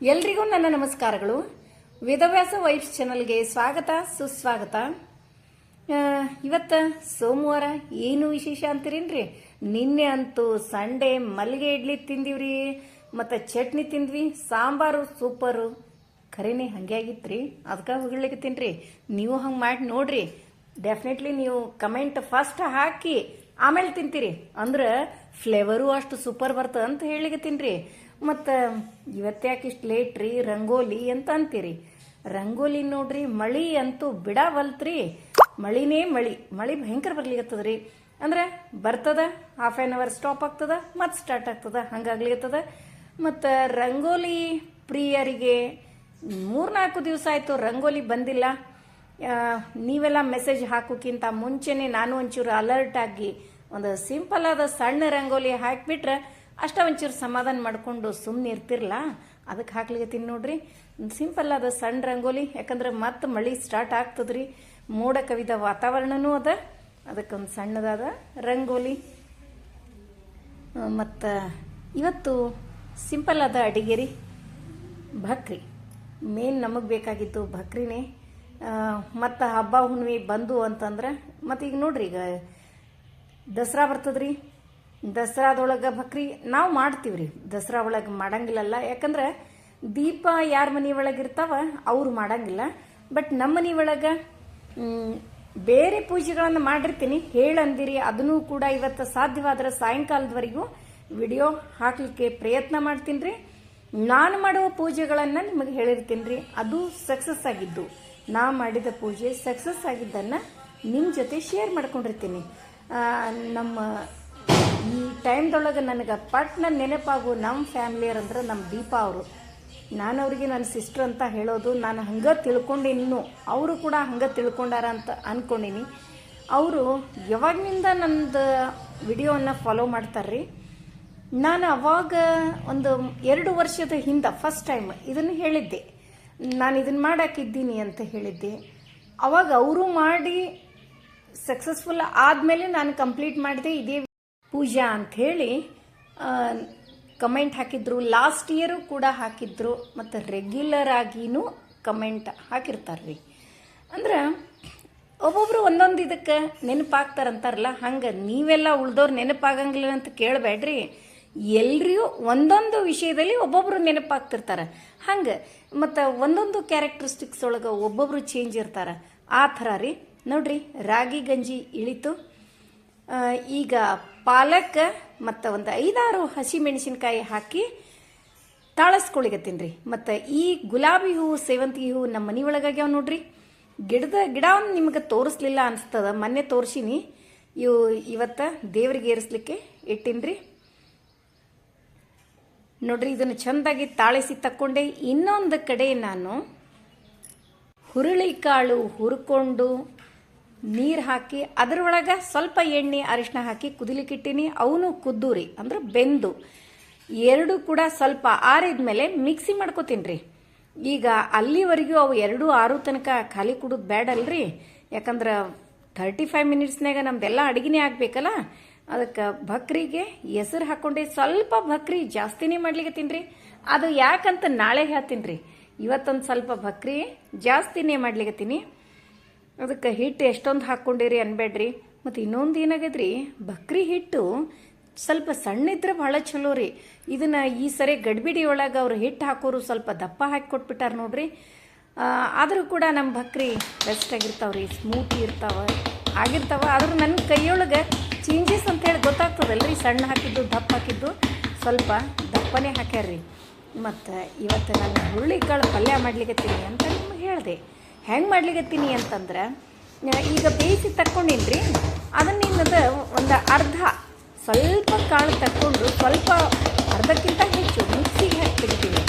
ಎಲ್ರಿಗೂ ನನ್ನ ನಮಸ್ಕಾರಗಳು. ವೇದವ್ಯಾಸ ವೈಫ್ಸ್ ಚಾನಲ್ಗೆ ಸ್ವಾಗತ, ಸುಸ್ವಾಗತ. ಇವತ್ತು ಸೋಮವಾರ ಏನು ವಿಶೇಷ ಅಂತೀರೇನ್ರಿ? ನಿನ್ನೆ ಅಂತೂ ಸಂಡೇ ಮಲ್ಲಿಗೆ ಇಡ್ಲಿ ತಿಂದಿವ್ರಿ, ಮತ್ತು ಚಟ್ನಿ ತಿಂದ್ವಿ, ಸಾಂಬಾರು, ಸೂಪರು. ಖರೇನೆ ಹಂಗೆ ಆಗಿತ್ರಿ? ಅದಕ್ಕೆ ತಿನ್ರಿ. ನೀವು ಹಂಗೆ ಮಾಡಿ ನೋಡ್ರಿ. ಡೆಫಿನೆಟ್ಲಿ ನೀವು ಕಮೆಂಟ್ ಫಸ್ಟ್ ಹಾಕಿ ಆಮೇಲೆ ತಿಂತೀರಿ. ಅಂದ್ರೆ ಫ್ಲೇವರು ಅಷ್ಟು ಸೂಪರ್ ಬರ್ತದೆ ಅಂತ ಹೇಳಿಕತ್ತೀನಿ ರೀ ಮತ್ತು ಇವತ್ತ್ಯಾಕೆ ಇಷ್ಟು ಲೇಟ್ ರೀ ರಂಗೋಲಿ ಅಂತ ಅಂತೀರಿ. ರಂಗೋಲಿ ನೋಡ್ರಿ, ಮಳಿ ಅಂತೂ ಬಿಡವಲ್ತ್ರಿ. ಮಳಿನೇ ಮಳಿ. ಮಳಿ ಭಯಂಕರ ಬರ್ಲಿಕತ್ತದ್ರಿ. ಅಂದ್ರೆ ಬರ್ತದ ಹಾಫ್ ಆನ್ ಅವರ್ ಸ್ಟಾಪ್ ಆಗ್ತದ ಮತ್ತೆ ಸ್ಟಾರ್ಟ್ ಆಗ್ತದ ಹಂಗಾಗ್ಲಿಕ್ಕತ್ತದ ಮತ್ತು ರಂಗೋಲಿ ಪ್ರಿಯರಿಗೆ ಮೂರ್ನಾಲ್ಕು ದಿವಸ ಆಯಿತು ರಂಗೋಲಿ ಬಂದಿಲ್ಲ. ನೀವೆಲ್ಲ ಮೆಸೇಜ್ ಹಾಕೋಕ್ಕಿಂತ ಮುಂಚೆನೆ ನಾನು ಒಂಚೂರು ಅಲರ್ಟ್ ಆಗಿ ಒಂದು ಸಿಂಪಲ್ ಆದ ಸಣ್ಣ ರಂಗೋಲಿ ಹಾಕಿಬಿಟ್ರೆ ಅಷ್ಟ ಒಂಚೂರು ಸಮಾಧಾನ ಮಾಡಿಕೊಂಡು ಸುಮ್ಮನೆ ಇರ್ತಿರಲ್ಲ ಅದಕ್ಕೆ ಹಾಕ್ಲಿಕತ್ತೀನಿ ನೋಡ್ರಿ. ಸಿಂಪಲ್ ಅದ ಸಣ್ಣ ರಂಗೋಲಿ, ಯಾಕಂದ್ರೆ ಮತ್ತೆ ಮಳಿ ಸ್ಟಾರ್ಟ್ ಆಗ್ತದ್ರಿ. ಮೋಡ ಕವಿದ ವಾತಾವರಣನೂ ಅದ. ಅದಕ್ಕೊಂದು ಸಣ್ಣದಾದ ರಂಗೋಲಿ. ಮತ್ತು ಇವತ್ತು ಸಿಂಪಲ್ ಆದ ಅಡಿಗೆ ರೀ ಭಕ್ರಿ. ಮೇನ್ ನಮಗೆ ಬೇಕಾಗಿತ್ತು ಭಕ್ರಿನೇ. ಮತ್ತು ಹಬ್ಬ ಹುಣ್ಣಿಮೆ ಬಂದು ಅಂತಂದ್ರೆ, ಮತ್ತೀಗ ನೋಡ್ರಿ ಈಗ ದಸರಾ ಬರ್ತದ್ರಿ. ದಸರಾದೊಳಗೆ ಭಕ್ರಿ ನಾವು ಮಾಡ್ತೀವಿ ರೀ ದಸರಾ ಒಳಗೆ ಮಾಡಂಗಿಲ್ಲಲ್ಲ. ಯಾಕಂದ್ರೆ ದೀಪ ಯಾರ ಮನೆ ಒಳಗೆ ಇರ್ತಾವ ಅವ್ರು ಮಾಡಂಗಿಲ್ಲ. ಬಟ್ ನಮ್ಮ ಮನೆ ಒಳಗೆ ಬೇರೆ ಪೂಜೆಗಳನ್ನು ಮಾಡಿರ್ತೀನಿ. ಹೇಳಂದಿರಿ, ಅದನ್ನು ಕೂಡ ಇವತ್ತು ಸಾಧ್ಯವಾದ್ರೆ ಸಾಯಂಕಾಲದವರೆಗೂ ವಿಡಿಯೋ ಹಾಕಲಿಕ್ಕೆ ಪ್ರಯತ್ನ ಮಾಡ್ತೀನಿ ರೀ ನಾನು ಮಾಡುವ ಪೂಜೆಗಳನ್ನು ನಿಮಗೆ ಹೇಳಿರ್ತೀನಿ ರೀ ಅದು ಸಕ್ಸಸ್ ಆಗಿದ್ದು. ನಾ ಮಾಡಿದ ಪೂಜೆ ಸಕ್ಸಸ್ ಆಗಿದ್ದನ್ನು ನಿಮ್ಮ ಜೊತೆ ಶೇರ್ ಮಾಡ್ಕೊಂಡಿರ್ತೀನಿ. ನಮ್ಮ ಈ ಟೈಮ್ದೊಳಗೆ ನನಗೆ ಪಟ್ನ ನೆನಪಾಗು ನಮ್ಮ ಫ್ಯಾಮಿಲಿಯರ್ ಅಂದ್ರೆ ನಮ್ಮ ದೀಪಾ ಅವರು. ನಾನು ಅವರಿಗೆ ನನ್ನ ಸಿಸ್ಟರ್ ಅಂತ ಹೇಳೋದು, ನಾನು ಹಂಗೆ ತಿಳ್ಕೊಂಡಿನ್ನು, ಅವರು ಕೂಡ ಹಂಗೆ ತಿಳ್ಕೊಂಡಾರ ಅಂತ ಅಂದ್ಕೊಂಡಿನಿ ಅವರು ಯಾವಾಗಿನಿಂದ ನಂದು ವಿಡಿಯೋವನ್ನು ಫಾಲೋ ಮಾಡ್ತಾರ್ರಿ, ನಾನು ಅವಾಗ ಒಂದು ಎರಡು ವರ್ಷದ ಹಿಂದೆ ಫಸ್ಟ್ ಟೈಮ್ ಇದನ್ನು ಹೇಳಿದ್ದೆ. ನಾನು ಇದನ್ನು ಮಾಡೋಕ್ಕಿದ್ದೀನಿ ಅಂತ ಹೇಳಿದ್ದೆ. ಅವಾಗ ಅವರು ಮಾಡಿ ಸಕ್ಸಸ್ಫುಲ್ ಆದಮೇಲೆ ನಾನು ಕಂಪ್ಲೀಟ್ ಮಾಡಿದೆ, ಇದೇ ಪೂಜಾ ಅಂಥೇಳಿ ಕಮೆಂಟ್ ಹಾಕಿದ್ರು. ಲಾಸ್ಟ್ ಇಯರು ಕೂಡ ಹಾಕಿದ್ರು. ಮತ್ತು ರೆಗ್ಯುಲರ್ ಆಗಿನೂ ಕಮೆಂಟ್ ಹಾಕಿರ್ತಾರೆ ರೀ ಅಂದ್ರೆ ಒಬ್ಬೊಬ್ರು ಒಂದೊಂದು ಇದಕ್ಕೆ ನೆನಪಾಗ್ತಾರಂತಾರಲ್ಲ, ಹಂಗೆ ನೀವೆಲ್ಲ ಉಳ್ದವ್ರು ನೆನಪಾಗಂಗಿಲ್ಲ ಅಂತ ಕೇಳಬೇಡ್ರಿ. ಎಲ್ರಿಗೂ ಒಂದೊಂದು ವಿಷಯದಲ್ಲಿ ಒಬ್ಬೊಬ್ರು ನೆನಪಾಗ್ತಿರ್ತಾರೆ. ಹಂಗೆ ಮತ್ತು ಒಂದೊಂದು ಕ್ಯಾರೆಕ್ಟರಿಸ್ಟಿಕ್ಸ್ ಒಳಗೆ ಒಬ್ಬೊಬ್ರು ಚೇಂಜ್ ಇರ್ತಾರೆ. ಆ ಥರ ರೀ. ನೋಡ್ರಿ, ರಾಗಿ ಗಂಜಿ ಇಳಿತು. ಈಗ ಪಾಲಕ್ ಮತ್ತು ಒಂದು ಐದಾರು ಹಸಿ ಮೆಣಸಿನ್ಕಾಯಿ ಹಾಕಿ ತಾಳಸ್ಕೊಳಿಗತ್ತೀನಿ ರೀ ಮತ್ತು ಈ ಗುಲಾಬಿ ಹೂವು ಸೇವಂತಿಗೆ ಹೂವು ನಮ್ಮ ಮನೆ ಒಳಗಾಗ್ಯಾವ ನೋಡ್ರಿ. ಗಿಡದ ಗಿಡವನ್ನು ನಿಮ್ಗೆ ತೋರಿಸ್ಲಿಲ್ಲ ಅನಿಸ್ತದ, ಮೊನ್ನೆ ತೋರಿಸಿನಿ. ಇವು ಇವತ್ತು ದೇವ್ರಿಗೆ ಏರಿಸ್ಲಿಕ್ಕೆ ಇಟ್ಟಿನ್ರಿ. ನೋಡ್ರಿ, ಇದನ್ನು ಚೆಂದಾಗಿ ತಾಳಿಸಿ ತಕ್ಕೊಂಡೆ. ಇನ್ನೊಂದು ಕಡೆ ನಾನು ಹುರುಳಿಕಾಳು ಹುರ್ಕೊಂಡು ನೀರು ಹಾಕಿ, ಅದರೊಳಗೆ ಸ್ವಲ್ಪ ಎಣ್ಣೆ ಅರಿಶಿನ ಹಾಕಿ ಕುದಿಲಿಕ್ಕಿಟ್ಟಿನಿ. ಅವನು ಕುದ್ದೂರಿ, ಅಂದ್ರೆ ಬೆಂದು. ಎರಡು ಕೂಡ ಸ್ವಲ್ಪ ಆರಿದ ಮೇಲೆ ಮಿಕ್ಸಿ ಮಾಡ್ಕೋತೀನಿ ಈಗ ಅಲ್ಲಿವರೆಗೂ ಅವು ಎರಡು ಆರು ತನಕ ಖಾಲಿ ಕುಡಿದು ಬೇಡಲ್ರಿ ಯಾಕಂದ್ರೆ ಥರ್ಟಿ ಫೈವ್ ಮಿನಿಟ್ಸ್ನಾಗ ನಮ್ದೆಲ್ಲ ಅಡುಗೆನೇ ಆಗಬೇಕಲ್ಲ. ಅದಕ್ಕೆ ಬಕ್ರಿಗೆ ಹೆಸರು ಹಾಕ್ಕೊಂಡು ಸ್ವಲ್ಪ ಬಕ್ರಿ ಜಾಸ್ತಿನೇ ಮಾಡ್ಲಿಕ್ಕೆ ರೀ ಅದು ಯಾಕಂತ ನಾಳೆ ಹೇಳ್ತೀನಿ ರೀ ಇವತ್ತೊಂದು ಸ್ವಲ್ಪ ಭಕ್ರಿ ಜಾಸ್ತಿನೇ ಮಾಡ್ಲಿಕತ್ತೀನಿ ಅದಕ್ಕೆ ಹಿಟ್ಟು ಎಷ್ಟೊಂದು ಹಾಕ್ಕೊಂಡಿರಿ ಅನ್ಬೇಡ್ರಿ. ಮತ್ತು ಇನ್ನೊಂದು ಏನಾಗೈತ್ರಿ, ಬಕ್ರಿ ಹಿಟ್ಟು ಸ್ವಲ್ಪ ಸಣ್ಣ ಇದ್ರೆ ಭಾಳ ಚಲೋ ರೀ. ಇದನ್ನ ಈ ಸರಿ ಗಡ್ಬಿಡಿ ಒಳಗೆ ಅವ್ರು ಹಿಟ್ಟು ಹಾಕೋರು ಸ್ವಲ್ಪ ದಪ್ಪ ಹಾಕಿ ಕೊಟ್ಬಿಟ್ಟಾರ ನೋಡ್ರಿ. ಆದರೂ ಕೂಡ ನಮ್ಮ ಬಕ್ರಿ ಬೆಸ್ಟ್ ಆಗಿರ್ತಾವ್ರಿ, ಸ್ಮೂತಿ ಇರ್ತಾವ, ಆಗಿರ್ತಾವೆ. ಆದ್ರೂ ನನ್ನ ಕೈಯೊಳಗೆ ಚೇಂಜಸ್ ಅಂತೇಳಿ ಗೊತ್ತಾಗ್ತದಲ್ರಿ, ಸಣ್ಣ ಹಾಕಿದ್ದು, ದಪ್ಪ ಹಾಕಿದ್ದು. ಸ್ವಲ್ಪ ದಪ್ಪನೇ ಹಾಕ್ಯಾರ್ರಿ. ಮತ್ತು ಇವತ್ತು ನಾನು ಹುರುಳಿಕಾಳು ಪಲ್ಯ ಮಾಡ್ಲಿಕತ್ತೀನಿ ಅಂತ ನಿಮ್ಗೆ ಹೇಳಿದೆ. ಹೆಂಗೆ ಮಾಡ್ಲಿಕ್ಕತ್ತೀನಿ ಅಂತಂದ್ರೆ ಈಗ ಬೇಯಿಸಿ ತಕ್ಕೊಂಡಿನ್ರಿ, ಅದನ್ನ ಇನ್ನದ ಒಂದು ಅರ್ಧ, ಸ್ವಲ್ಪ ಕಾಳು ತಕ್ಕೊಂಡು ಸ್ವಲ್ಪ ಅರ್ಧಕ್ಕಿಂತ ಹೆಚ್ಚು ಮಿಕ್ಸಿಗೆ ಹಾಕಿ ತೆಗಿತೀನಿ.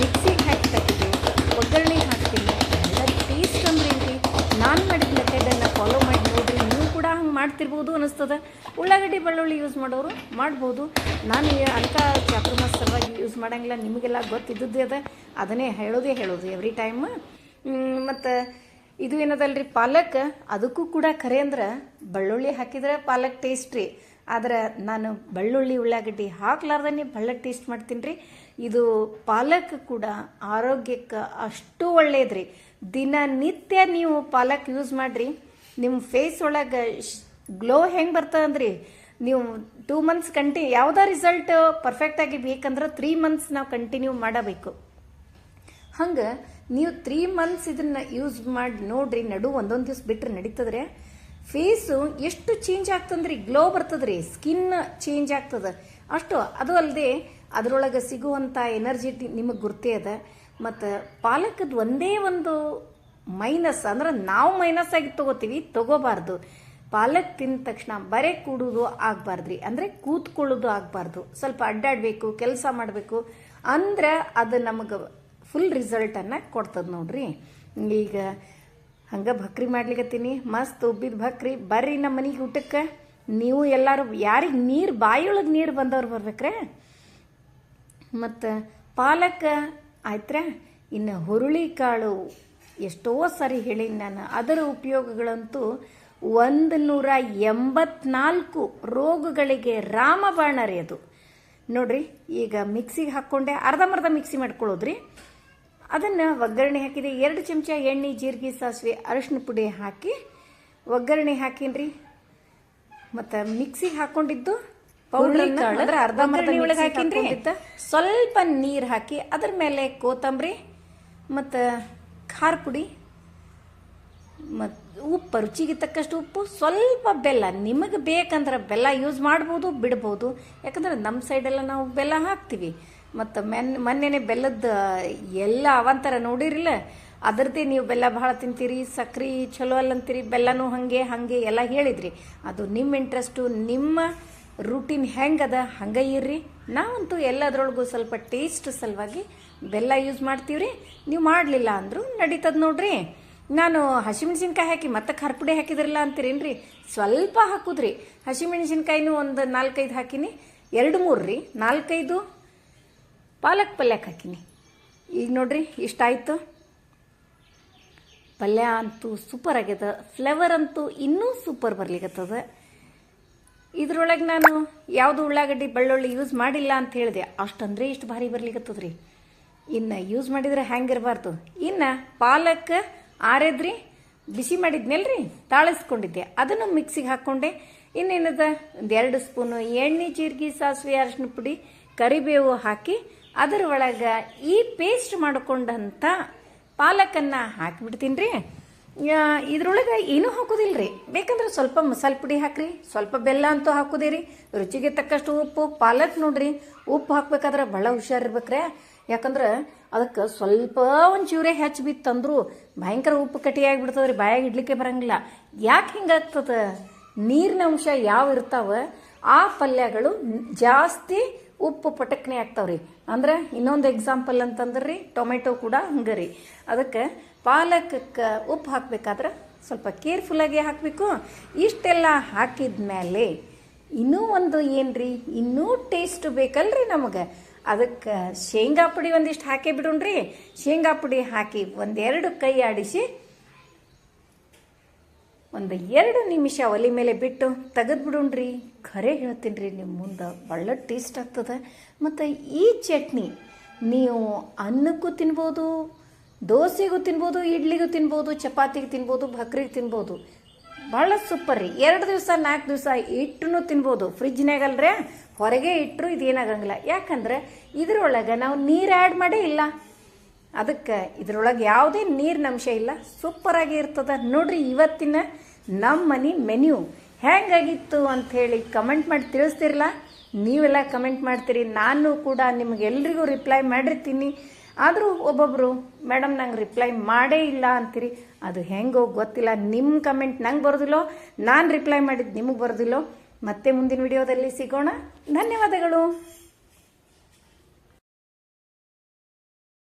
ಮಿಕ್ಸಿಗೆ ಹಾಕಿ ತೆಗಿತೀನಿ ಒಗ್ಗರಣೆ ಹಾಕ್ತೀನಿ. ಎಲ್ಲ ಟೇಸ್ಟ್ ಅಂದ್ರೆ ಏನ್ರಿ? ನಾನು ಮಾಡಿದ ಮೆಥಡನ್ನು ಫಾಲೋ ಮಾಡಿ ರೀ ನೀವು ಕೂಡ ಹಂಗೆ ಮಾಡ್ತಿರ್ಬೋದು ಅನ್ನಿಸ್ತದೆ ಉಳ್ಳಾಗಡ್ಡಿ, ಬೆಳ್ಳುಳ್ಳಿ ಯೂಸ್ ಮಾಡೋರು ಮಾಡ್ಬೋದು. ನಾನು ಅಂಥ ಚಾತುರ್ಮಾಸ ಯೂಸ್ ಮಾಡಂಗಿಲ್ಲ, ನಿಮಗೆಲ್ಲ ಗೊತ್ತಿದ್ದದ್ದೇ ಅದ. ಅದನ್ನೇ ಹೇಳೋದೇ ಹೇಳೋದು ಎವ್ರಿ ಟೈಮ್ ಮತ್ತು ಇದು ಏನದಲ್ರಿ, ಪಾಲಕ್? ಅದಕ್ಕೂ ಕೂಡ ಖರೆ ಅಂದ್ರೆ ಬೆಳ್ಳುಳ್ಳಿ ಹಾಕಿದ್ರೆ ಪಾಲಕ್ ಟೇಸ್ಟ್ ರೀ. ಆದ್ರೆ ನಾನು ಬೆಳ್ಳುಳ್ಳಿ ಉಳ್ಳಾಗಡ್ಡಿ ಹಾಕ್ಲಾರ್ದೇ ಬೆಳ್ಳಕ್ಕೆ ಟೇಸ್ಟ್ ಮಾಡ್ತೀನಿ ರೀ ಇದು ಪಾಲಕ್ ಕೂಡ ಆರೋಗ್ಯಕ್ಕೆ ಅಷ್ಟು ಒಳ್ಳೇದ್ರಿ. ದಿನನಿತ್ಯ ನೀವು ಪಾಲಕ್ ಯೂಸ್ ಮಾಡಿರಿ. ನಿಮ್ಮ ಫೇಸ್ ಒಳಗೆ ಗ್ಲೋ ಹೆಂಗೆ ಬರ್ತದಂದ್ರಿ. ನೀವು ಟೂ ಮಂತ್ಸ್ ಕಂಟಿ, ಯಾವುದೋ ರಿಸಲ್ಟ್ ಪರ್ಫೆಕ್ಟಾಗಿ ಬೇಕಂದ್ರೆ ತ್ರೀ ಮಂತ್ಸ್ ನಾವು ಕಂಟಿನ್ಯೂ ಮಾಡಬೇಕು. ಹಂಗೆ ನೀವು ತ್ರೀ ಮಂತ್ಸ್ ಇದನ್ನ ಯೂಸ್ ಮಾಡಿ ನೋಡ್ರಿ, ನಡು ಒಂದೊಂದು ದಿವ್ಸ ಬಿಟ್ರೆ ನಡೀತದ್ರೆ ಫೇಸು ಎಷ್ಟು ಚೇಂಜ್ ಆಗ್ತಂದ್ರಿ ಗ್ಲೋ ಬರ್ತದ್ರಿ ಸ್ಕಿನ್ ಚೇಂಜ್ ಆಗ್ತದ. ಅಷ್ಟು, ಅದು ಅಲ್ಲದೆ ಅದರೊಳಗೆ ಸಿಗುವಂಥ ಎನರ್ಜಿ ನಿಮಗೆ ಗುರ್ತೇ ಅದ. ಮತ್ತು ಪಾಲಕದ ಒಂದೇ ಒಂದು ಮೈನಸ್ ಅಂದ್ರೆ ನಾವು ಮೈನಸ್ ಆಗಿ ತಗೋತೀವಿ, ತಗೋಬಾರ್ದು. ಪಾಲಕ್ ತಿಂದ ತಕ್ಷಣ ಬರೇ ಕೂಡುದು ಆಗಬಾರ್ದ್ರಿ. ಅಂದರೆ ಕೂತ್ಕೊಳ್ಳೋದು ಆಗಬಾರ್ದು. ಸ್ವಲ್ಪ ಅಡ್ಡಾಡಬೇಕು, ಕೆಲಸ ಮಾಡಬೇಕು. ಅಂದ್ರೆ ಅದು ನಮಗೆ ಫುಲ್ ರಿಸಲ್ಟನ್ನು ಕೊಡ್ತದೆ ನೋಡ್ರಿ. ಈಗ ಹಂಗೆ ಭಕ್ರಿ ಮಾಡ್ಲಿಕ್ಕತ್ತೀನಿ ಮಸ್ತ್ ಉಬ್ಬಿದ ಭಕ್ರಿ. ಬರ್ರಿ ನಮ್ಮ ಮನೆಗೆ ಊಟಕ್ಕೆ. ನೀವು ಎಲ್ಲರೂ ಯಾರಿಗೆ ನೀರು ಬಾಯಿಯೊಳಗೆ ನೀರು ಬಂದವ್ರು ಬರ್ಬೇಕ್ರೆ? ಮತ್ತು ಪಾಲಕ್ ಆಯ್ತ್ರ? ಇನ್ನು ಹುರುಳಿಕಾಳು ಎಷ್ಟೋ ಸರಿ ಹೇಳೀನಿ ನಾನು. ಅದರ ಉಪಯೋಗಗಳಂತೂ ಒಂದು ನೂರ ಎಂಬತ್ನಾಲ್ಕು ರೋಗಗಳಿಗೆ ರಾಮಬಾಣ ರೀ ಅದು. ನೋಡ್ರಿ, ಈಗ ಮಿಕ್ಸಿಗೆ ಹಾಕ್ಕೊಂಡೆ ಅರ್ಧಂಬರ್ಧ ಮಿಕ್ಸಿ ಮಾಡ್ಕೊಳ್ಳೋದ್ರಿ ಅದನ್ನು ಒಗ್ಗರಣೆ ಹಾಕಿದೆ. ಎರಡು ಚಮಚ ಎಣ್ಣೆ ಜೀರಿಗೆ ಸಾಸಿವೆ ಅರಶಿನ ಪುಡಿ ಹಾಕಿ. ಒಗ್ಗರಣೆ ಹಾಕಿನ್ರಿ? ಮತ್ತು ಮಿಕ್ಸಿಗೆ ಹಾಕೊಂಡಿದ್ದು ಪೌಡರ್ ಅರ್ಧ ಒಳಗೆ ಹಾಕಿನ್ರಿ? ಸ್ವಲ್ಪ ನೀರು ಹಾಕಿ ಅದ್ರ ಮೇಲೆ ಕೋತಂಬರಿ ಮತ್ತು ಖಾರ ಪುಡಿ ಮತ್ತು ಉಪ್ಪು ರುಚಿಗೆ ತಕ್ಕಷ್ಟು ಉಪ್ಪು ಸ್ವಲ್ಪ ಬೆಲ್ಲ. ನಿಮಗೆ ಬೇಕಂದ್ರೆ ಬೆಲ್ಲ ಯೂಸ್ ಮಾಡ್ಬೋದು ಬಿಡ್ಬೋದು. ಯಾಕಂದ್ರೆ ನಮ್ಮ ಸೈಡೆಲ್ಲ ನಾವು ಬೆಲ್ಲ ಹಾಕ್ತೀವಿ. ಮತ್ತು ಮೆನ್ ಮೊನ್ನೆನೆ ಬೆಲ್ಲದ ಎಲ್ಲ ಅವಂತರ ನೋಡಿರಿಲ್ಲ? ಅದರದೇ ನೀವು ಬೆಲ್ಲ ಭಾಳ ತಿಂತೀರಿ, ಸಕ್ರೆ ಚಲೋ ಅಲ್ಲ ಅಂತೀರಿ ಬೆಲ್ಲನೂ ಹಾಗೆ ಹಾಗೆ ಎಲ್ಲ ಹೇಳಿದ್ರಿ. ಅದು ನಿಮ್ಮ ಇಂಟ್ರೆಸ್ಟು ನಿಮ್ಮ ರೂಟೀನ್ ಹೆಂಗದ ಹಂಗೆ ಇರ್ರಿ. ನಾವಂತೂ ಎಲ್ಲದ್ರೊಳಗೂ ಸ್ವಲ್ಪ ಟೇಸ್ಟ್ ಸಲುವಾಗಿ ಬೆಲ್ಲ ಯೂಸ್ ಮಾಡ್ತೀವ್ರಿ. ನೀವು ಮಾಡಲಿಲ್ಲ ಅಂದರೂ ನಡೀತದ ನೋಡ್ರಿ. ನಾನು ಹಸಿಮೆಣಸಿನ್ಕಾಯಿ ಹಾಕಿ ಮತ್ತೆ ಖರ್ಪುಡಿ ಪುಡಿ ಹಾಕಿದ್ರಲ್ಲ ಅಂತೀರೇನ್ರಿ? ಸ್ವಲ್ಪ ಹಾಕುದ್ರಿ. ಹಸಿಮೆಣಸಿನ್ಕಾಯಿನೂ ಒಂದು ನಾಲ್ಕೈದು ಹಾಕಿನಿ. ಎರಡು ಮೂರು ರೀ ನಾಲ್ಕೈದು ಪಾಲಕ್ ಪಲ್ಯಕ್ಕೆ ಹಾಕಿನಿ. ಈಗ ನೋಡ್ರಿ, ಇಷ್ಟಾಯಿತು. ಪಲ್ಯ ಅಂತೂ ಸೂಪರ್ ಆಗ್ಯದ. ಫ್ಲೇವರ್ ಅಂತೂ ಇನ್ನೂ ಸೂಪರ್ ಬರ್ಲಿಕತ್ತದ. ಇದ್ರೊಳಗೆ ನಾನು ಯಾವುದು ಉಳ್ಳಾಗಡ್ಡಿ, ಬೆಳ್ಳುಳ್ಳಿ ಯೂಸ್ ಮಾಡಿಲ್ಲ ಅಂತ ಹೇಳಿದೆ. ಅಷ್ಟಂದ್ರೆ ಇಷ್ಟು ಭಾರಿ ಬರ್ಲಿಕತ್ತದ್ರಿ. ಇನ್ನು ಯೂಸ್ ಮಾಡಿದ್ರೆ ಹ್ಯಾಂಗಿರಬಾರ್ದು. ಇನ್ನು ಪಾಲಕ್ ಆರೆದ್ರಿ, ಬಿಸಿ ಮಾಡಿದ್ನಲ್ರಿ, ತಾಳಿಸ್ಕೊಂಡಿದ್ದೆ. ಅದನ್ನು ಮಿಕ್ಸಿಗೆ ಹಾಕ್ಕೊಂಡೆ ಇನ್ನೇನದ, ಒಂದು ಎರಡು ಸ್ಪೂನು ಎಣ್ಣೆ, ಜೀರಿಗೆ, ಸಾಸಿವೆ, ಅರಶಿನ ಪುಡಿ, ಕರಿಬೇವು ಹಾಕಿ ಅದರ ಒಳಗೆ ಈ ಪೇಸ್ಟ್ ಮಾಡ್ಕೊಂಡಂಥ ಪಾಲಕನ್ನು ಹಾಕಿಬಿಡ್ತೀನಿ ರೀ ಇದ್ರೊಳಗೆ ಏನೂ ಹಾಕೋದಿಲ್ರಿ. ಬೇಕಂದ್ರೆ ಸ್ವಲ್ಪ ಮಸಾಲೆ ಪುಡಿ ಹಾಕ್ರಿ, ಸ್ವಲ್ಪ ಬೆಲ್ಲ ಅಂತೂ ಹಾಕೋದಿರಿ. ರುಚಿಗೆ ತಕ್ಕಷ್ಟು ಉಪ್ಪು, ಪಾಲಕ್ ನೋಡ್ರಿ. ಉಪ್ಪು ಹಾಕ್ಬೇಕಾದ್ರೆ ಭಾಳ ಹುಷಾರಿರ್ಬೇಕ್ರೆ ಯಾಕಂದ್ರೆ ಅದಕ್ಕೆ ಸ್ವಲ್ಪ ಒಂದು ಚೂರೇ ಹೆಚ್ಚು ಬಿತ್ತಂದ್ರು ಭಯಂಕರ ಉಪ್ಪು ಕಟಿ ಆಗಿಬಿಡ್ತದ್ರಿ, ಬಾಯಾಗಿ ಇಡ್ಲಿಕ್ಕೆ ಬರಂಗಿಲ್ಲ. ಯಾಕೆ ಹಿಂಗಾಗ್ತದೆ? ನೀರಿನ ಅಂಶ ಯಾವ ಇರ್ತಾವ? ಆ ಪಲ್ಯಗಳು ಜಾಸ್ತಿ ಉಪ್ಪು ಪಟಕ್ನೆ ಆಗ್ತಾವ್ರಿ. ಅಂದ್ರೆ ಇನ್ನೊಂದು ಎಕ್ಸಾಂಪಲ್ ಅಂತಂದ್ರೆ ರೀ ಟೊಮೆಟೊ ಕೂಡ ಹಂಗೆ ರೀ. ಅದಕ್ಕೆ ಪಾಲಕಕ್ಕೆ ಉಪ್ಪು ಹಾಕ್ಬೇಕಾದ್ರೆ ಸ್ವಲ್ಪ ಕೇರ್ಫುಲ್ಲಾಗಿ ಹಾಕಬೇಕು. ಇಷ್ಟೆಲ್ಲ ಹಾಕಿದ ಮೇಲೆ ಇನ್ನೂ ಒಂದು ಏನ್ರಿ, ಇನ್ನೂ ಟೇಸ್ಟ್ ಬೇಕಲ್ರಿ ನಮಗೆ. ಅದಕ್ಕೆ ಶೇಂಗಾ ಪುಡಿ ಒಂದಿಷ್ಟು ಹಾಕಿ ಬಿಡೋಣ್ರಿ. ಶೇಂಗಾ ಪುಡಿ ಹಾಕಿ ಒಂದೆರಡು ಕೈ ಆಡಿಸಿ ಒಂದು ಎರಡು ನಿಮಿಷ ಒಲೆ ಮೇಲೆ ಬಿಟ್ಟು ತೆಗೆದ್ಬಿಡೋಣ್ರಿ. ಖರೆ ಹೇಳ್ತೀನಿ ರೀ ನಿಮ್ಮ ಮುಂದೆ ಒಳ್ಳೆ ಟೇಸ್ಟ್ ಆಗ್ತದೆ. ಮತ್ತು ಈ ಚಟ್ನಿ, ನೀವು ಅನ್ನಕ್ಕೂ ತಿನ್ಬೋದು, ದೋಸೆಗೂ ತಿನ್ಬೋದು, ಇಡ್ಲಿಗೂ ತಿನ್ಬೋದು, ಚಪಾತಿಗೆ ತಿನ್ಬೋದು ಭಕ್ರಿಗೆ ತಿನ್ಬೋದು. ಭಾಳ ಸೂಪರ್ ರೀ. ಎರಡು ದಿವಸ, ನಾಲ್ಕು ದಿವಸ ಇಟ್ಟು ತಿನ್ಬೋದು. ಫ್ರಿಜ್ನಾಗಲ್ರೆ ಹೊರಗೆ ಇಟ್ಟರು ಇದೇನಾಗಂಗಿಲ್ಲ. ಯಾಕಂದ್ರೆ ಇದರೊಳಗೆ ನಾವು ನೀರು ಆ್ಯಡ್ ಮಾಡೇ ಇಲ್ಲ. ಅದಕ್ಕೆ ಇದರೊಳಗೆ ಯಾವುದೇ ನೀರಿನ ಅಂಶ ಇಲ್ಲ. ಸೂಪರಾಗಿ ಇರ್ತದೆ. ನೋಡ್ರಿ ಇವತ್ತಿನ ನಮ್ಮ ಮನೆ ಮೆನ್ಯೂ ಹೆಂಗಾಗಿತ್ತು ಅಂಥೇಳಿ ಕಮೆಂಟ್ ಮಾಡಿ ತಿಳಿಸ್ತಿರಲ್ಲ? ನೀವೆಲ್ಲ ಕಮೆಂಟ್ ಮಾಡ್ತೀರಿ. ನಾನು ಕೂಡ ನಿಮಗೆಲ್ರಿಗೂ ರಿಪ್ಲೈ ಮಾಡಿರ್ತೀನಿ. ಆದರೂ ಒಬ್ಬೊಬ್ಬರು ಮೇಡಮ್ ನಂಗೆ ರಿಪ್ಲೈ ಮಾಡೇ ಇಲ್ಲ ಅಂತೀರಿ. ಅದು ಹೆಂಗೋ ಗೊತ್ತಿಲ್ಲ. ನಿಮ್ಮ ಕಮೆಂಟ್ ನಂಗೆ ಬರೋದಿಲ್ಲೋ? ನಾನು ರಿಪ್ಲೈ ಮಾಡಿದ್ದು ನಿಮಗೆ ಬರೋದಿಲ್ಲೋ? ಮತ್ತೆ ಮುಂದಿನ ವಿಡಿಯೋದಲ್ಲಿ ಸಿಗೋಣ. ಧನ್ಯವಾದಗಳು.